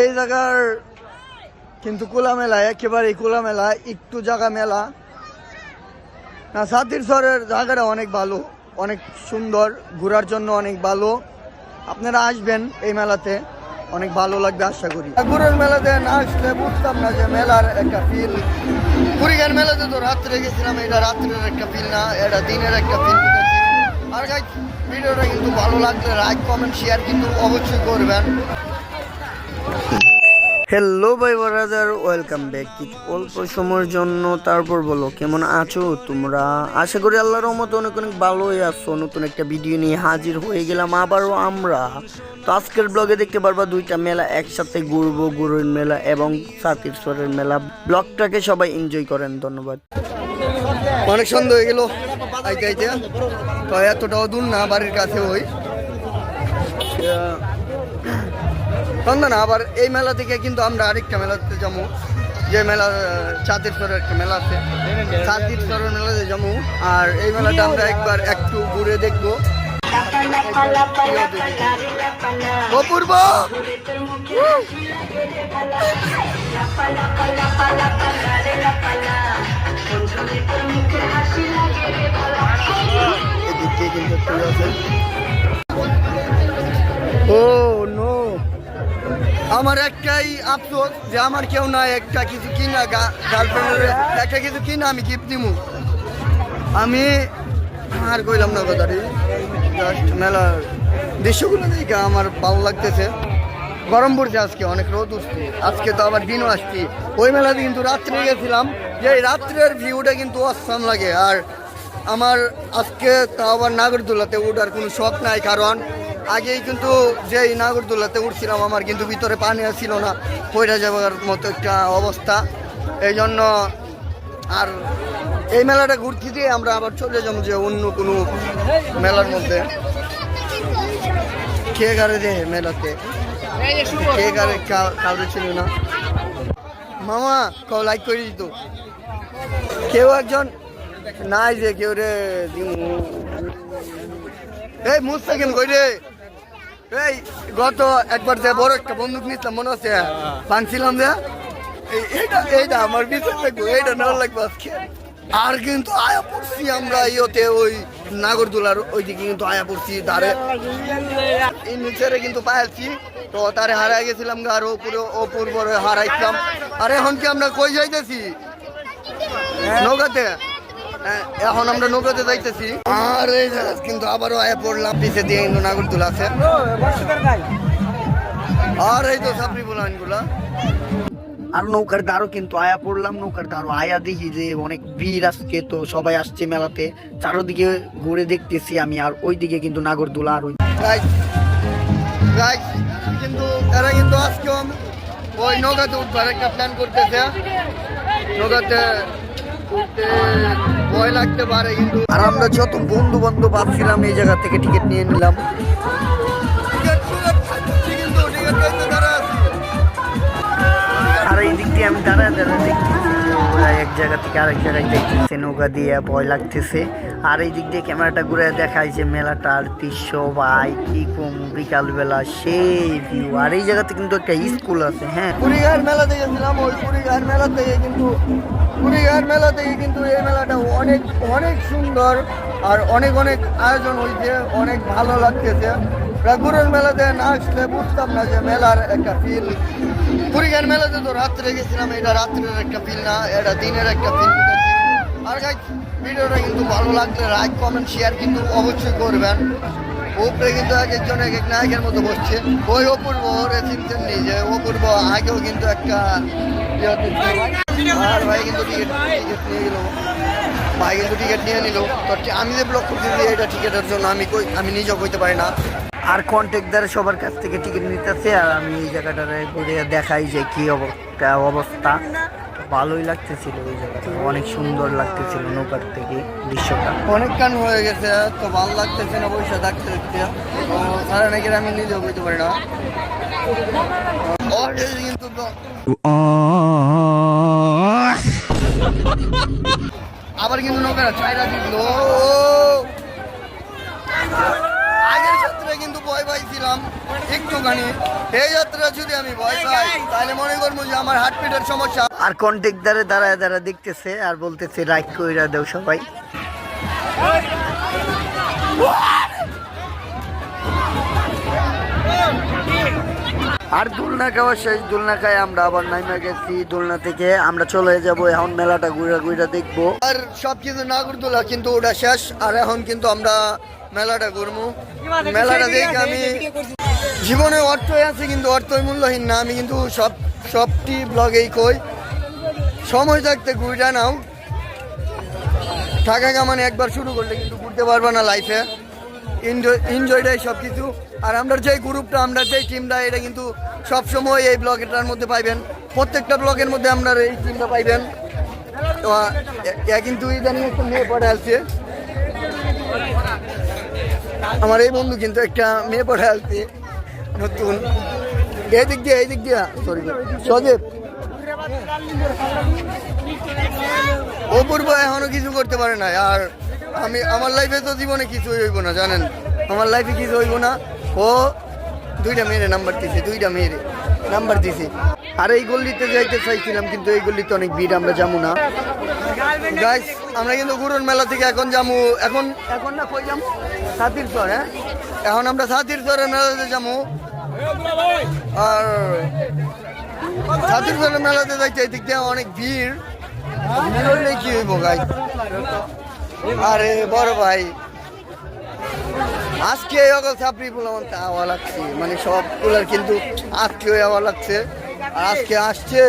এই জায়গার কিন্তু কোলা মেলা একেবারে কোলা মেলা একটু জায়গা মেলা। না সাতির শহরের জায়গাটা অনেক ভালো, অনেক সুন্দর, ঘোরার জন্য অনেক ভালো। আপনারা আসবেন এই মেলাতে, অনেক ভালো লাগবে আশা করি। ঘুরের মেলাতে না আসলে বুঝতাম না যে মেলার একটা ফিল কুড়িগান মেলাতে তো রাত্রে গেছিলাম, এটা রাত্রের একটা ফিল না, এটা দিনের একটা ফিল আর গাইজ ভিডিওটা কিন্তু ভালো লাগলে লাইক কমেন্ট শেয়ার কিন্তু অবশ্যই করবেন। হ্যালো ভাই ব্রাদার ওয়েলকাম ব্যাক অল্প সময়ের জন্য তারপর বলো, কেমন আছো তোমরা? আশা করি আল্লাহর রহমতে অনেক অনেক ভালোই আছো। নতুন একটা ভিডিও নিয়ে হাজির হয়ে গেলাম আবারও আমরা। তো আজকের ব্লগে দেখতে পারবা দুইটা মেলা একসাথে ঘুরবো, গুরুর মেলা এবং সাতিরস্বরের মেলা। ব্লগটাকে সবাই এনজয় করেন, ধন্যবাদ। অনেক সন্দেহ হয়ে গেল। আইতে আইতে। তো এতটাও দূর না বাড়ির কাছে ওই। না আবার এই মেলা থেকে কিন্তু আমরা আরেকটা মেলাতে যাব। যে মেলা চাঁদের স্তরের একটা মেলা আছে। চাঁদের স্তরের মেলাতে যাব। আর এই মেলাটা আমরা একবার একটু ঘুরে দেখব। অপূর্ব! Oh, no. আমার একটাই আফসোস যে আমার কেউ না একটা কিছু কিনা গার্লফ্রেন্ডের একটা কিছু কিনা আমি গিফট দিমু আমি আর কইলাম না কথাটি। জাস্ট মেলার দৃশ্যগুলো দেখে আমার ভালো লাগতেছে। গরম পড়ছে আজকে, অনেক রোদ উঠছে। আজকে তো আবার দিনও আসছি। ওই মেলাতে কিন্তু রাত্রে গেছিলাম। যে রাত্রের ভিউটা কিন্তু অসাম লাগে। আর আমার আজকে তা আবার নাগরদোলাতে উঠার কোনো শখ নাই, কারণ আগেই কিন্তু যেই নাগরদোলাতে উঠছিলাম, আমার কিন্তু ভিতরে পানি ছিল না। পয়রা যাওয়ার মতো একটা অবস্থা। এই জন্য আর এই মেলাটা ঘুরতে দিয়ে আমরা আবার চলে যাব যে অন্য কোনো মেলার মধ্যে। খেয়ে গাড়ে দে মেলাতে। খেয়ে গাড়ে কাউরে ছিল না? মামা কও লাইক করে দিত কেউ একজন নাই যে কেউ রে এই মুস্তাকিম কই রে? এই গত একবার যে বড় একটা বন্দুক নিতাম মনে আছে? ভাঙছিলাম যে। এই- এইটা এইটা আমার বিচার লাগবে এইটা নেওয়া লাগবে আজকে। আর কিন্তু আয়া পড়ছি আমরা ইয়েতে ওই নাগরদোলার ওইদিকে কিন্তু আয়া পড়ছি এই নিচেরে কিন্তু পাইছি। তো তারে হারাই গেছিলাম গা, আর ওপরে বড় হারাইছিলাম। আর এখন কি আমরা কই যাইতেছি? নৌকাতে? এখন আমরা নৌকাতে যাইতেছি। আর এই কিন্তু আবারও আয়া পড়লাম পিছে দিয়ে কিন্তু নাগরদোলা আছে। আর এই তো সাপড়ি গুলা আর নৌকার দ্বারও কিন্তু আয়া পড়লাম, নৌকার দ্বারও আয়া দেখি যে অনেক ভিড় আজকে, তো সবাই আসছে মেলাতে। চারোদিকে ঘুরে দেখতেছি আমি, আর ওইদিকে কিন্তু নাগরদোলা আর ওই কিন্তু এরা কিন্তু আজকে ওই নৌকাতে উঠবার একটা প্ল্যান করতেছে। নৌকাতে উঠতে ভয় লাগতে পারে কিন্তু আর আমরা যত বন্ধু বান্ধব ভাবছিলাম এই জায়গা থেকে টিকিট নিয়ে নিলাম। আর এই দিক দিয়ে আমি দাঁড়ায় দাঁড়ায় দেখতেছি। ওরা এক জায়গা থেকে আরেক জায়গায় দেখতেছে, নৌকা দিয়ে ভয় লাগতেছে। আর এই দিক দিয়ে ক্যামেরাটা ঘুরে দেখায় যে মেলাটার দৃশ্য, ভাই, কি কম বিকালবেলা সেই ভিউ আর এই জায়গাতে কিন্তু একটা স্কুল আছে হ্যাঁ। কুড়িঘাট মেলা থেকে গেছিলাম, ওই কুড়িঘাট মেলা থেকে কিন্তু, কুড়িঘাট মেলা থেকে কিন্তু এই মেলাটা অনেক অনেক সুন্দর আর অনেক অনেক আয়োজন হয়েছে, অনেক ভালো লাগতেছে। রাগুরের মেলাতে না আসলে বুঝতাম না যে মেলার একটা ফিল কুড়িঘাট মেলাতে তো রাত্রে গেছিলাম, এটা রাত্রের একটা ফিল না, এটা দিনের একটা ফিল আর গাইজ ভিডিওটা কিন্তু ভালো লাগলে লাইক কমেন্ট শেয়ার কিন্তু অবশ্যই করবেন। উপরে কিন্তু এক একজন এক এক নায়কের মতো বসছে। ওই অপূর্ব ওরে চিনতেন নেই যে অপূর্ব আগেও কিন্তু একটা ইয়েতে আর ভাই কিন্তু টিকিট টিকিট নিয়ে গেল। ভাই কিন্তু টিকিট নিয়ে নিল। তো আমি যে ব্লক করছি এটা টিকিটের জন্য আমি কই আমি নিজেও কইতে পারি না। আর কন্ট্যাক্টদার সবার কাছ থেকে টিকিট নিতেছে আর আমি এই জায়গাটারে ঘুরে দেখাই যে কি অবস্থা অবস্থা। ভালোই লাগতেছিল ওই জায়গাটা। অনেক সুন্দর লাগতেছিল নৌকার থেকে দৃশ্যটা। অনেক কান হয়ে গেছে তো ভালো লাগতেছে না বসে থাকতে থাকতে তো সারা নাকি আমি নিজেও বুঝতে পারি না। কিন্তু আবার কিন্তু নৌকাটা চাইরা দিল। কিন্তু ভয় পাইছিলাম একটুখানি। এই যাত্রা যদি আমি ভয় পাই তাহলে মনে করব যে আমার হার্ট পিটের সমস্যা। আর কন্ট্যাক্টারে দাঁড়ায় দাঁড়া দেখতেছে আর বলতেছে রাইট কইরা দেও সবাই। আর দোলনা খাওয়া শেষ দোলনা খায় আমরা আবার নাইমা গেছি দোলনা থেকে। আমরা চলে যাব এখন মেলাটা ঘুরা ঘুরা দেখব। আর সবকিছু নাগরদোলা কিন্তু ওটা শেষ আর এখন কিন্তু আমরা মেলাটা ঘুরবো মেলাটা দেখে আমি জীবনে অর্থই আছে কিন্তু অর্থই মূল্যহীন না। আমি কিন্তু সব সবটি ব্লগেই কই। সময় থাকতে ঘুরটা নাও। টাকা কামানে একবার শুরু করলে কিন্তু ঘুরতে পারবে না লাইফে এনজয়টাই সব কিছু আর আমরা যে গ্রুপটা আমরা যে টিমটা এটা কিন্তু সবসময় এই ব্লগেটার মধ্যে পাইবেন। প্রত্যেকটা ব্লগের মধ্যে আপনারা এই টিমটা পাইবেন। তো কিন্তু ইদানিং একটা মেয়ে পড়ে আসছে আমার এই বন্ধু কিন্তু একটা মেয়ে পড়ে আসছে নতুন। এই দিক দিয়ে, এই দিক দিয়ে। সরি সজীব। অপূর্ব এখনও কিছু করতে পারে না আর আমি, আমার লাইফে তো জীবনে কিছুই হইব না, জানেন? আমার লাইফে কিছু হইব না। ও, দুইটা মেয়েরে নাম্বার দিছে, দুইটা মেয়েরে নাম্বার দিছে। আর এই গল্লিতে যাইতে চাইছিলাম, কিন্তু এই গল্লিতে অনেক ভিড়, আমরা যাব না। গাইস আমরা কিন্তু গুরুর মেলা থেকে এখন যাব। এখন এখন না কই যাব? সাতির চর হ্যাঁ? এখন আমরা সাতির চরের মেলাতে যাব। আর সাতির চরের মেলাতে যাইতে এদিক অনেক ভিড়। কি হইব গাই আরে বড় ভাই। আজকে অগল ছাপড়ি বললাম আওয়া লাগছে। মানে সবগুলোর কিন্তু আজকে আওয়া লাগছে। আর আজকে আসছে।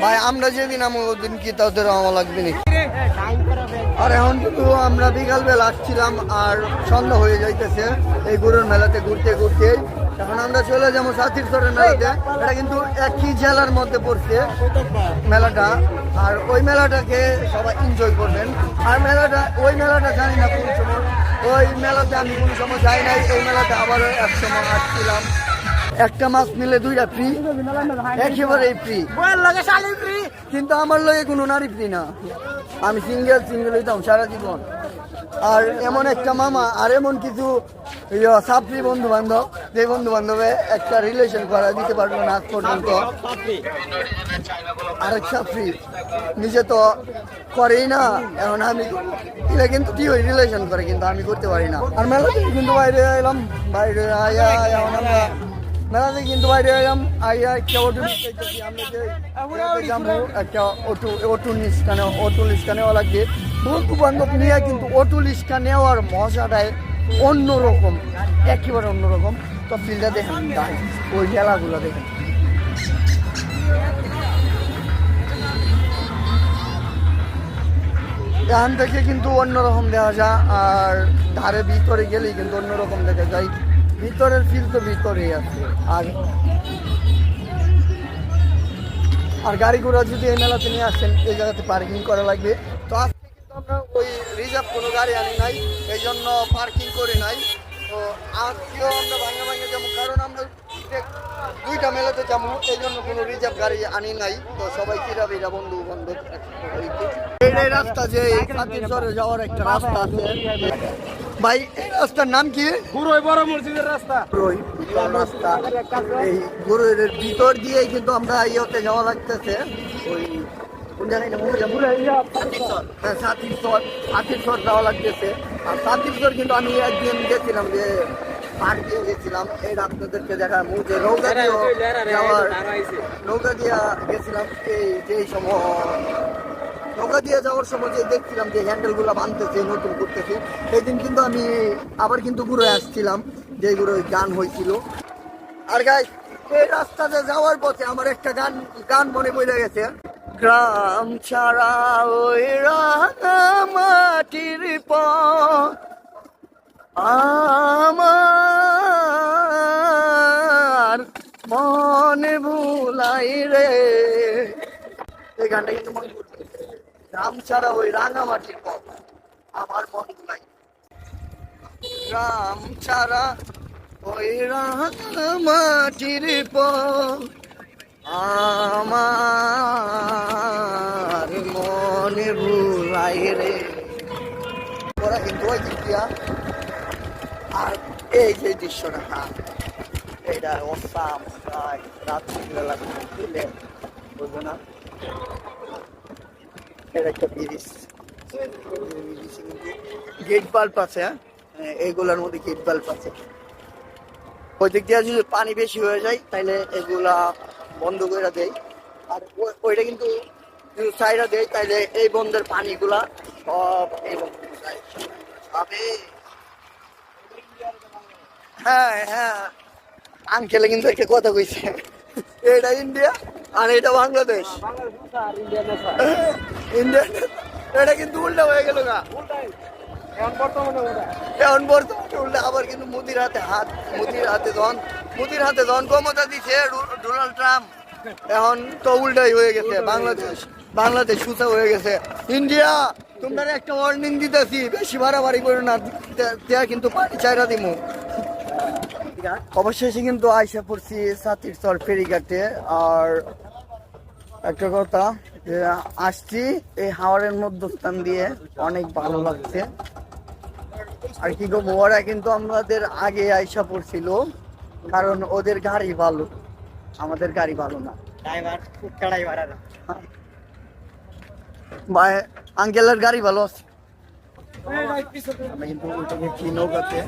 ভাই, আমরা যেদিন আমার ওদিন কি তাদের আমার লাগবে না আর এখন কিন্তু আমরা বিকালবেলা আসছিলাম আর সন্ধ্যা হয়ে যাইতেছে। এই গরুর মেলাতে ঘুরতে ঘুরতে এখন আমরা চলে যাব সাতিরচরের মেলাতে। এটা কিন্তু একই জেলার মধ্যে পড়ছে মেলাটা। আর ওই মেলাটাকে সবাই এনজয় করবেন। আর মেলাটা ওই মেলাটা জানি না কোন সময়। ওই মেলাতে আমি কোনো সময় যাই নাই। এই মেলাতে আবারও এক সময় আসছিলাম। একটা মাছ নিলে দুইটা ফ্রি একেবারে ফ্রি কিন্তু আমার লগে কোনো নারী ফ্রি না। আমি সিঙ্গেল সিঙ্গেল হইতাম সারা জীবন। আর এমন একটা মামা আর এমন কিছু ইয়ে, সাপ্রি বন্ধু বান্ধব যে বন্ধু বান্ধবে একটা রিলেশন করা দিতে পারব না আজ পর্যন্ত। আরেক সাপ্রি নিজে তো করেই না এখন আমি এটা কিন্তু কি ওই রিলেশন করে কিন্তু আমি করতে পারি না। আর মেলাতে কিন্তু বাইরে এলাম বাইরে আয়া এখন আমরা মেলা থেকে কিন্তু বাইরে এলাম আইয়া একটা অটো আমরা যে একটা অটো অটো নেওয়া অটো নেওয়া লাগবে। বন্ধু বান্ধব নিয়ে কিন্তু অটো লিস্টটা নেওয়ার মজাটাই অন্যরকম, একেবারে অন্যরকম। তো ফিল্ডটা দেখেন ওই মেলাগুলো দেখেন। এখান থেকে কিন্তু অন্যরকম দেখা যায়, আর ধারে ভিতরে গেলেই কিন্তু অন্যরকম দেখা যায়। ভিতরের ফিল তো ভিতরেই আছে, আর আর গাড়ি ঘোড়া যদি এই মেলাতে নিয়ে আসেন, এই জায়গাতে পার্কিং করা লাগবে তো আজকে কিন্তু আমরা ওই রিজার্ভ কোনো গাড়ি আনি নাই এই জন্য পার্কিং করে নাই। তো আজকেও আমরা ভাঙে ভাঙে যাব কারণ আমরা দুইটা মেলাতে যাব এই জন্য কোনো রিজার্ভ গাড়ি আনি নাই। তো সবাই কিরা বিরা বন্ধু বান্ধব এই রাস্তা যে খাতির চরে যাওয়ার একটা রাস্তা আছে। ভাই এই রাস্তার নাম কি? পুরোই বড় মসজিদের রাস্তা। ভিতর রাস্তা। এই গরুর ভিতর দিয়ে কিন্তু আমরা ইয়েতে যাওয়া লাগতেছে। ওই কোন জায়গায় নাম বলে যাব? হ্যাঁ সাতিরচর সাতিরচর যাওয়া লাগতেছে। আর সাতিরচর কিন্তু আমি একদিন গেছিলাম যে পার দিয়ে গেছিলাম। এই আপনাদেরকে দেখা যে নৌকা দিয়ে যাওয়ার নৌকা দিয়া গেছিলাম এই যে সময়। নৌকা দিয়ে যাওয়ার সময় যে দেখছিলাম যে হ্যান্ডেলগুলা বানতেছে নতুন করতেছে সেই দিন কিন্তু আমি আবার কিন্তু ঘুরে আসছিলাম যে ঘুরে গান হয়েছিল। আর গাই এই রাস্তাতে যাওয়ার পথে আমার একটা গান গান মনে পড়ে গেছে। গ্রাম ছাড়া ওই রাঙা মাটির পথ। আমার মনে ভুলাই রে। এই গানটা কিন্তু মনে গ্রাম ছাড়া ওই রাঙামাটির পথ। আমার মন ভুলাই। গ্রাম ছাড়া ওই রাঙামাটির পথ। আমার ভুলাই রে ওরা ওই দিক আর এই যে দৃশ্যটা হ্যাঁ এটা অসাম রাত্রিবেলা তুলে বুঝবে না। এটা একটা ব্রিজ। গেট বাল্ব আছে হ্যাঁ? হ্যাঁ, মধ্যে গেট বাল্ব আছে। ওই দিক দিয়ে যদি পানি বেশি হয়ে যায় তাহলে এগুলা বন্ধ করে দেয়। আর ওইটা কিন্তু যদি দেয় তাহলে এই বন্ধের পানিগুলা সব এই যাবে। হ্যাঁ হ্যাঁ। আঙ্কেলে কিন্তু একটা কথা কইছে। এটা ইন্ডিয়া আর এটা বাংলাদেশ। ইন্ডিয়া এটা কিন্তু উল্টা হয়ে গেল এখন বর্তমানে উল্টা আবার কিন্তু মোদির হাতে হাত মোদির হাতে ধন মোদির হাতে ধন ক্ষমতা দিছে ডোনাল্ড ট্রাম্প। এখন তো উল্টাই হয়ে গেছে বাংলাদেশ। বাংলাদেশ সুতা হয়ে গেছে। ইন্ডিয়া তোমরা একটা ওয়ার্নিং দিতেছি বেশি বাড়াবাড়ি করে না তেয়া কিন্তু পানি চাইরা দিমু। অবশেষে কিন্তু আইসা পড়ছি সাতির চর ফেরিঘাটে আর একটা কথা যে আসছি এই হাওয়ারের মধ্যস্থান দিয়ে অনেক ভালো লাগছে। আর কি গো ওরা কিন্তু আমাদের আগে আইসা পড়ছিল কারণ ওদের গাড়ি ভালো। আমাদের গাড়ি ভালো না। ভাই আঙ্কেলের গাড়ি ভালো আছে। আমরা কিন্তু ওইটা গেছি নৌকাতে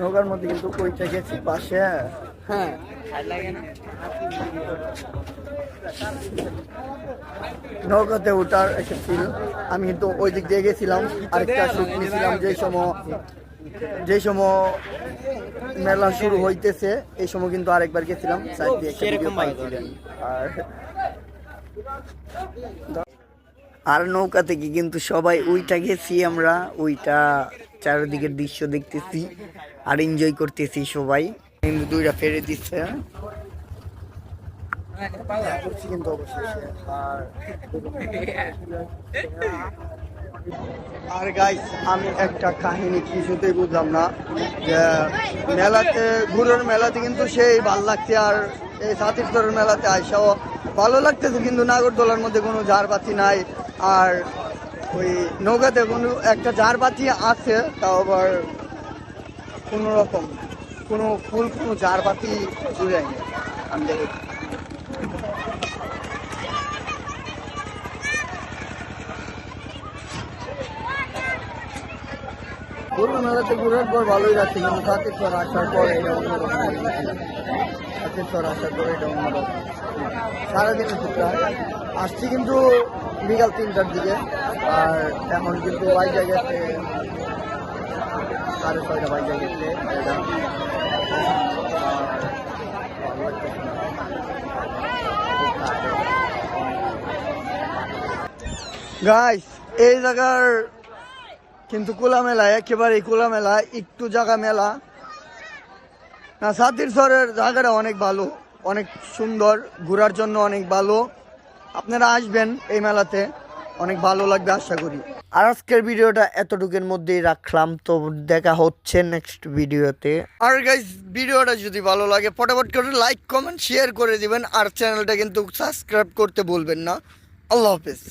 নৌকার মধ্যে কিন্তু ওইটা গেছি পাশে। হ্যাঁ। নৌকাতে ওঠার একটা ফিল আমি কিন্তু ওই দিক দিয়ে গেছিলাম আরেকটা শুট নিয়েছিলাম যে সময় যে সময় মেলা শুরু হইতেছে এই সময় কিন্তু আরেকবার গেছিলাম সাইড দিয়ে আর আর নৌকা থেকে কিন্তু সবাই ওইটা গেছি আমরা, ওইটা চারিদিকের দৃশ্য দেখতেছি আর এনজয় করতেছি সবাই। কিন্তু দুইটা ফেরে দিচ্ছে। আর গাইস আমি একটা কাহিনী কিছুতেই বুঝলাম না, যে মেলাতে ঘুরের মেলাতে কিন্তু সেই ভালো লাগছে আর এই সাতিস্তরের মেলাতে আইসাও ভালো লাগতেছে, কিন্তু নাগরদোলার মধ্যে কোনো ঝাড়বাতি নাই। আর ওই নৌকাতে কোনো একটা ঝাড়বাতি আছে, তাও আবার কোনো রকম, কোনো ফুল, কোনো ঝাড়বাতি জুড়েনি আমি দেখেছি গরু মেলাতে ঘুরার পর ভালোই লাগছে কিন্তু চর আসার পর এটা অন্যরকম সাতের চর আসার পর এটা অন্যরকম সারাদিনে প্রায় আসছি কিন্তু বিকাল তিনটার দিকে, আর এখন কিন্তু বাইজা গেছে, সাড়ে ছয়টা বাইজা গেছে, এটা। গাইস এই জায়গার কিন্তু খোলামেলা একেবারে খোলামেলা একটু জায়গা মেলা। না সাতির স্বরের জায়গাটা অনেক ভালো, অনেক সুন্দর, ঘোরার জন্য অনেক ভালো। আপনারা আসবেন এই মেলাতে, অনেক ভালো লাগবে আশা করি। আর আজকের ভিডিওটা এতটুকুর মধ্যেই রাখলাম, তো দেখা হচ্ছে নেক্সট ভিডিওতে। আর গাইজ ভিডিওটা যদি ভালো লাগে ফটাফট করে লাইক কমেন্ট শেয়ার করে দিবেন, আর চ্যানেলটা কিন্তু সাবস্ক্রাইব করতে বলবেন না। আল্লাহ হাফেজ।